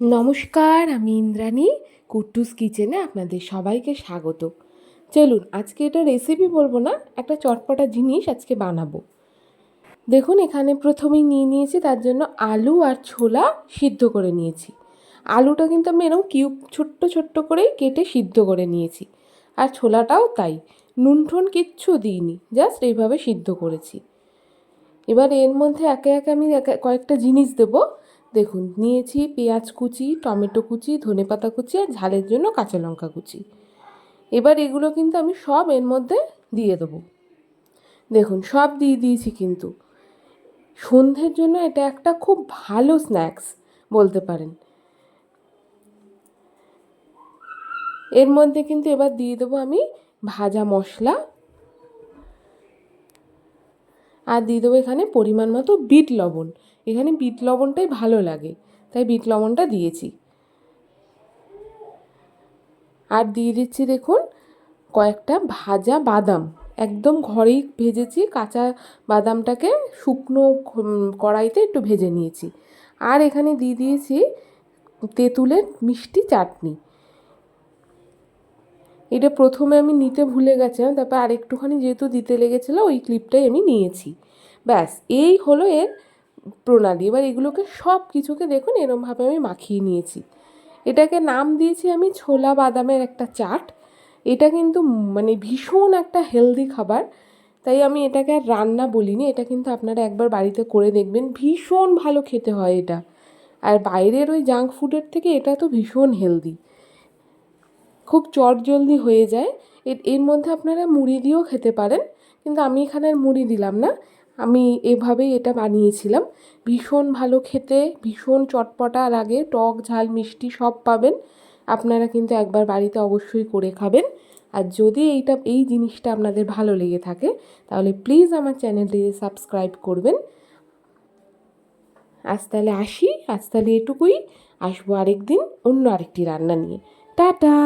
নমস্কার, আমি ইন্দ্রাণী, কুট্টুস কিচেনে আপনাদের সবাইকে স্বাগত। চলুন, আজকে এটা রেসিপি বলব না, একটা চটপটা জিনিস আজকে বানাবো। দেখুন, এখানে প্রথমেই নিয়ে নিয়েছি, তার জন্য আলু আর ছোলা সিদ্ধ করে নিয়েছি। আলুটা কিন্তু আমি এরকম কিউব ছোট্ট ছোট্ট করেই কেটে সিদ্ধ করে নিয়েছি। আর ছোলাটাও তাই নুন ঠুন কিচ্ছু দিইনি জাস্ট এইভাবে সিদ্ধ করেছি। এবার এর মধ্যে একে একে আমি কয়েকটা জিনিস দেবো। দেখুন, নিয়েছি পেঁয়াজ কুচি, টমেটো কুচি ধনেপাতা কুচি আর ঝালের জন্য কাঁচা লঙ্কা কুচি। এবার এগুলো কিন্তু আমি সব এর মধ্যে দিয়ে দেবো। দেখুন, সব দিয়ে দিয়েছি কিন্তু। সন্ধ্যের জন্য এটা একটা খুব ভালো স্ন্যাক্স বলতে পারেন। এর মধ্যে কিন্তু এবার দিয়ে দেবো আমি ভাজা মশলা আর দিয়ে দেবো এখানে পরিমাণ মতো বিট লবণ। এখানে বিট লবণটাই ভালো লাগে, তাই বিট লবণটা দিয়েছি। আর দিয়ে দিচ্ছি দেখুন কয়েকটা ভাজা বাদাম। একদম ঘরেই ভেজেছি, কাঁচা বাদামটাকে শুকনো কড়াইতে একটু ভেজে নিয়েছি। আর এখানে দিয়ে দিয়েছি তেঁতুলের মিষ্টি চাটনি। এটা প্রথমে আমি নিতে ভুলে গেছিলাম, তারপর আরেকটুখানি যেহেতু দিতে লেগেছিলো, ওই ক্লিপটাই আমি নিয়েছি। ব্যাস, এই হলো এর প্রণালী। এবার এগুলোকে সব কিছুকে দেখুন, এরমভাবে আমি মাখিয়ে নিয়েছি। এটাকে নাম দিয়েছি আমি ছোলা বাদামের একটা চাট। এটা কিন্তু মানে ভীষণ একটা হেলদি খাবার। তাই আমি এটাকে আর রান্না বলিনি, এটা কিন্তু আপনারা একবার বাড়িতে করে দেখবেন, ভীষণ ভালো খেতে হয় এটা। আর বাইরের ওই জাঙ্ক ফুডের থেকে এটা তো ভীষণ হেলদি। খুব চটজলদি হয়ে যায়। এর এর মধ্যে আপনারা মুড়ি দিয়েও খেতে পারেন। কিন্তু আমি এখানে আর মুড়ি দিলাম না। আমি এভাবেই এটা বানিয়েছিলাম। ভীষণ ভালো খেতে, ভীষণ চটপটা লাগে টক, ঝাল, মিষ্টি সব পাবেন। আপনারা কিন্তু একবার বাড়িতে অবশ্যই করে খাবেন। আর যদি এইটা, এই জিনিসটা আপনাদের ভালো লেগে থাকে, তাহলে প্লিজ আমার চ্যানেলটিকে সাবস্ক্রাইব করবেন। আজ তাহলে আসি। আজ তাহলে এটুকুই। আসব আরেক দিন অন্য আরেকটি রান্না নিয়ে। টাটা